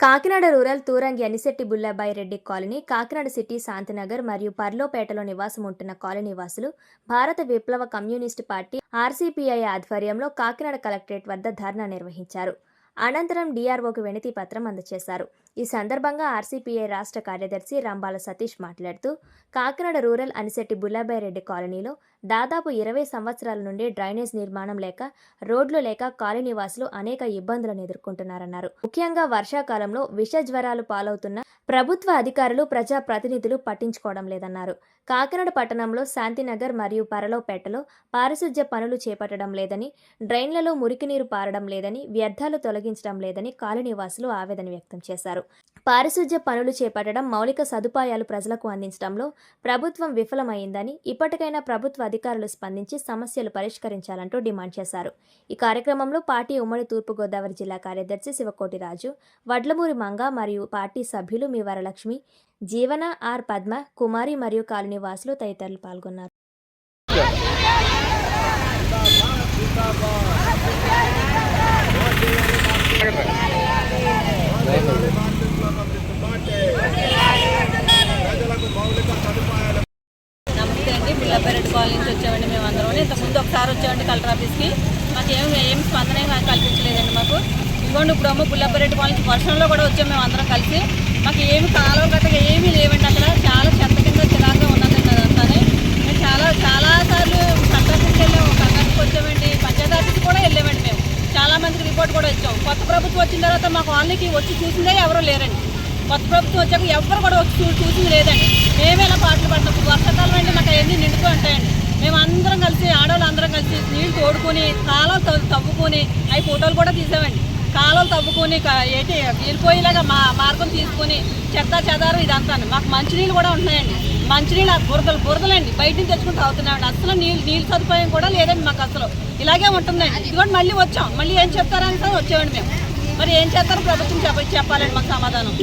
Kakinada rural Turangi Anisetti Bullabai Reddy colony Kakinada city Shantinagar మరియు పర్లోపేటలో నివాసం ఉంటున్న కాలనీ వాసులు భారత విప్లవ కమ్యూనిస్టు పార్టీ ఆర్సీపీఐ ఆధ్వర్యంలో కాకినాడ కలెక్టరేట్ వద్ద ధర్నా నిర్వహించారు. అనంతరం డీఆర్ఓకు వినతి పత్రం అందజేశారు. ఈ సందర్భంగా ఆర్సీపీఐ రాష్ట్ర కార్యదర్శి రంబాల సతీష్ మాట్లాడుతూ కాకినాడ రూరల్ అనిశెట్టి బుల్లాబాయి రెడ్డి కాలనీలో దాదాపు ఇరవై సంవత్సరాల నుండి డ్రైనేజ్ నిర్మాణం లేక రోడ్లు లేక కాలనీ వాసులు అనేక ఇబ్బందులను ఎదుర్కొంటున్నారన్నారు. ముఖ్యంగా వర్షాకాలంలో విష జ్వరాలు పాలవుతున్న ప్రభుత్వ అధికారులు ప్రజా ప్రతినిధులు పట్టించుకోవడం లేదన్నారు. కాకినాడ పట్టణంలో శాంతినగర్ మరియు పరలోపేటలో పారిశుధ్య పనులు చేపట్టడం లేదని డ్రైన్లలో మురికి నీరు పారడం లేదని వ్యర్థాలు తొలగి తొలగించడం లేదని కాలనీవాసులు ఆవేదన వ్యక్తం చేశారు. పారిశుధ్య పనులు చేపట్టడం మౌలిక సదుపాయాలు ప్రజలకు అందించడంలో ప్రభుత్వం విఫలమైందని ఇప్పటికైనా ప్రభుత్వ అధికారులు స్పందించి సమస్యలు పరిష్కరించాలంటూ డిమాండ్ చేశారు. ఈ కార్యక్రమంలో పార్టీ ఉమ్మడి తూర్పుగోదావరి జిల్లా కార్యదర్శి శివకోటి రాజు వడ్లమూరి మంగ మరియు పార్టీ సభ్యులు మీ వరలక్ష్మి జీవన ఆర్ పద్మ కుమారి మరియు కాలనీ వాసులు తదితరులు పాల్గొన్నారు. నమస్తే అండి. పిల్లపరెడ్డి కాలనీ నుంచి వచ్చామండి మేము అందరం. ఇంతకుముందు ఒకసారి వచ్చామండి కలెక్టర్ ఆఫీస్కి. మాకు ఏం ఏం స్పందన ఏం కల్పించలేదండి మాకు. ఇదిగోండి ఇప్పుడు అమ్మ పుల్లపరెడ్డి కాలనీ వర్షంలో కూడా వచ్చాము మేము అందరం కలిసి. మాకు ఏమి కాలువ ఏమీ లేవండి అక్కడ. చాలా చెత్త కింద చిరాగ్గా ఉన్నదండి అదంతా మేము చాలా చాలాసార్లు కలెక్టర్కి వెళ్ళాము కలెక్టర్కి వచ్చామండి. పంచాయతీ ఆఫీస్కి కూడా వెళ్ళామండి మేము. చాలామందికి రిపోర్ట్ కూడా ఇచ్చాము కొత్త ప్రభుత్వం వచ్చిన తర్వాత మా కాలనీకి వచ్చి చూసిందే ఎవరూ లేరండి. కొత్త ప్రభుత్వం వచ్చాక ఎవ్వరు కూడా వచ్చి చూ- చూసింది లేదండి. మేమే ఇలా పాటలు పడినప్పుడు వర్షాకాలం అంటే మాకు అవన్నీ నిండుతూ ఉంటాయండి. మేము అందరం కలిసి ఆడవాళ్ళు అందరం కలిసి నీళ్ళు తోడుకొని కాలం తవ్వుకొని అవి ఫోటోలు కూడా తీసామండి. కాలాలు తవ్వుకొని ఏంటి వీలిపోయేలాగా మా మార్గం తీసుకొని చెత్త చెదారం ఇదంతా మాకు మంచినీళ్ళు కూడా ఉంటున్నాయండి. మంచినీళ్ళు బురదలు బురదలండి. బయట నుంచి తెచ్చుకుని తాగుతున్నామండి. అసలు నీళ్ళు నీళ్ళు సదుపాయం కూడా లేదండి మాకు అసలు. ఇలాగే ఉంటుందండి. ఇదిగోండి మళ్ళీ వచ్చాం. మళ్ళీ ఏం చెప్తారని సార్ వచ్చామండి మేము. మరి ఏం చేస్తారో ప్రభుత్వం చెప్ప చెప్పాలండి మాకు సమాధానం?